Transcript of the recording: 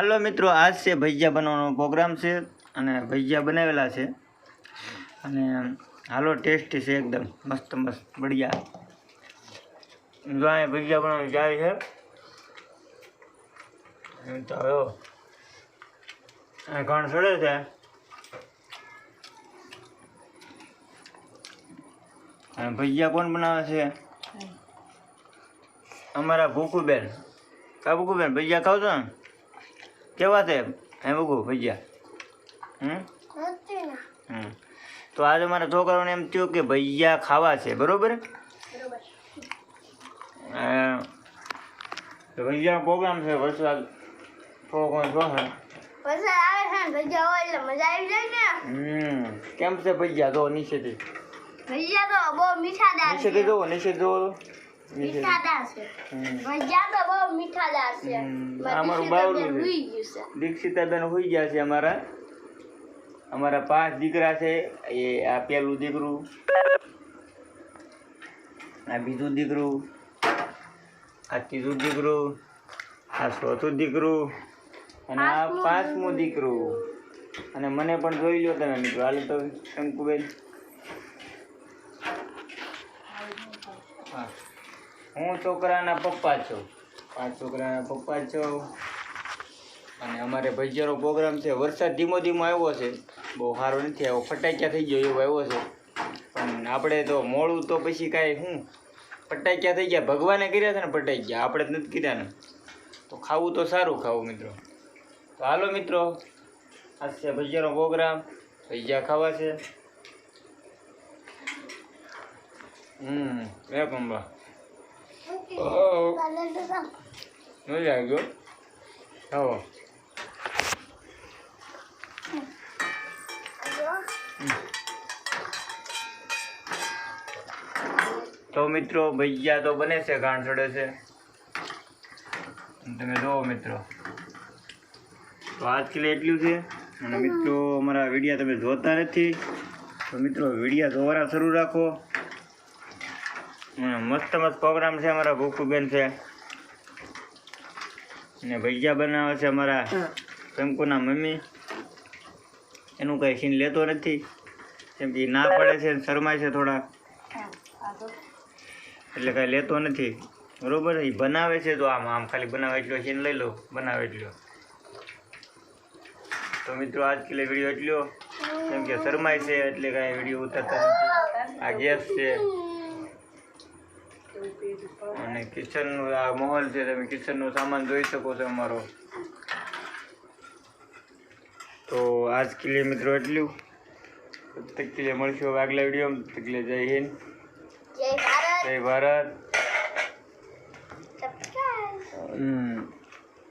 હાલો મિત્રો આજ છે ભજીયા બનાવવાનો પ્રોગ્રામ છે અને ભજીયા બનાવેલા છે. અને હાલો ટેસ્ટી છે એકદમ મસ્ત મસ્ત બઢિયા. જો અહીંયા ભજીયા બનાવવાની જાય છે. તો હવે ઘણ સડે છે. અને ભજીયા કોણ બનાવે છે? અમારા ભૂખુબેન. કા ભૂખુબેન ભજીયા ખાવ છો? ને કેવા છે? એમ ભૂખુ ભજીયા. હમ? હમ. તો આજે મારા છોકરાઓને એમ થયું કે ભજીયા ખાવા છે બરોબર? તો ભજીયાનો પ્રોગ્રામ છે વરસાદ થોડો ઘણો વરસાદ આવે છે ભજીયા હોય એટલે મજા આવી જાય ને. હમ. કેમ છે ભજીયા? જો નીચેથી. ભજીયા તો બહુ મીઠાદાર છે. નીચેથી જોવો નીચે જોવો દીક્ષિતાબેન હોઈ ગયા છે અમારા. અમારા પાંચ દીકરા છે. એ આ પેલું દીકરું. આ બીજું દીકરું. આ ત્રીજું દીકરું. આ ચોથું દીકરું. અને આ પાંચમું પાંચમું દીકરું. અને મને પણ જોઈ લો તમે મિત્રો. હાલ તો શંકુબેન. હા. હું છોકરાના પપ્પા છું. પાંચ છોકરાના પપ્પા છું. અને અમારે ભજીયાનો પ્રોગ્રામ છે. વરસાદ ધીમો ધીમો આવ્યો છે. બહુ સારો નથી આવ્યો. ફટાક્યા થઈ ગયો એવો આવ્યો છે. પણ આપણે તો મોડું તો પછી કાંઈ શું ફટાક્યા થઈ ગયા. ભગવાને કર્યા છે ને ફટાક્યા. આપણે જ નથી કર્યા ને. તો ખાવું તો સારું ખાવું મિત્રો. તો હાલો મિત્રો. આજ છે ભજીયાનો પ્રોગ્રામ. ભજીયા ખાવા છે. હમ એ કંબા ઓહ. મજા આવી ગયો ખાવો તો મિત્રો ભજીયા તો બને છે ગાંઠ ચડે છે. તમે જુઓ મિત્રો. તો આજકાલ કે એટલું છે. અને મિત્રો અમારા વિડીયા તમે જોતા નથી. તો મિત્રો વિડીયા જોવાના શરૂ રાખો. મસ્ત મસ્ત પ્રોગ્રામ છે અમારા ભૂખુબેન છે. ને ભજીયા બનાવે છે અમારા શંકુના મમ્મી. એનું કંઈ સીન લેતો નથી. કેમ કે ના પડે છે શરમાય છે થોડા એટલે કાંઈ લેતો નથી. બરોબર? એ બનાવે છે તો આમ આમ ખાલી બનાવે એટલો સીન લઈ લો બનાવે એટલો. તો મિત્રો આજ કે વીડિયો એટલો. કેમ કે શરમાય છે એટલે કાંઈ વીડિયો ઉતારતા નથી. આ ગેસ છે. અને કિચનનું આ મહોલ છે તમે કિચનનો સામાન જોઈ શકો છો અમારો. તો આજ કિલ્લે મિત્રો એટલું. તક કિલ્લે મળશું હવે આગલા વિડીયોમાં. તકલે જય હિન્દ. જય ભારત. જય ભારત. હમ.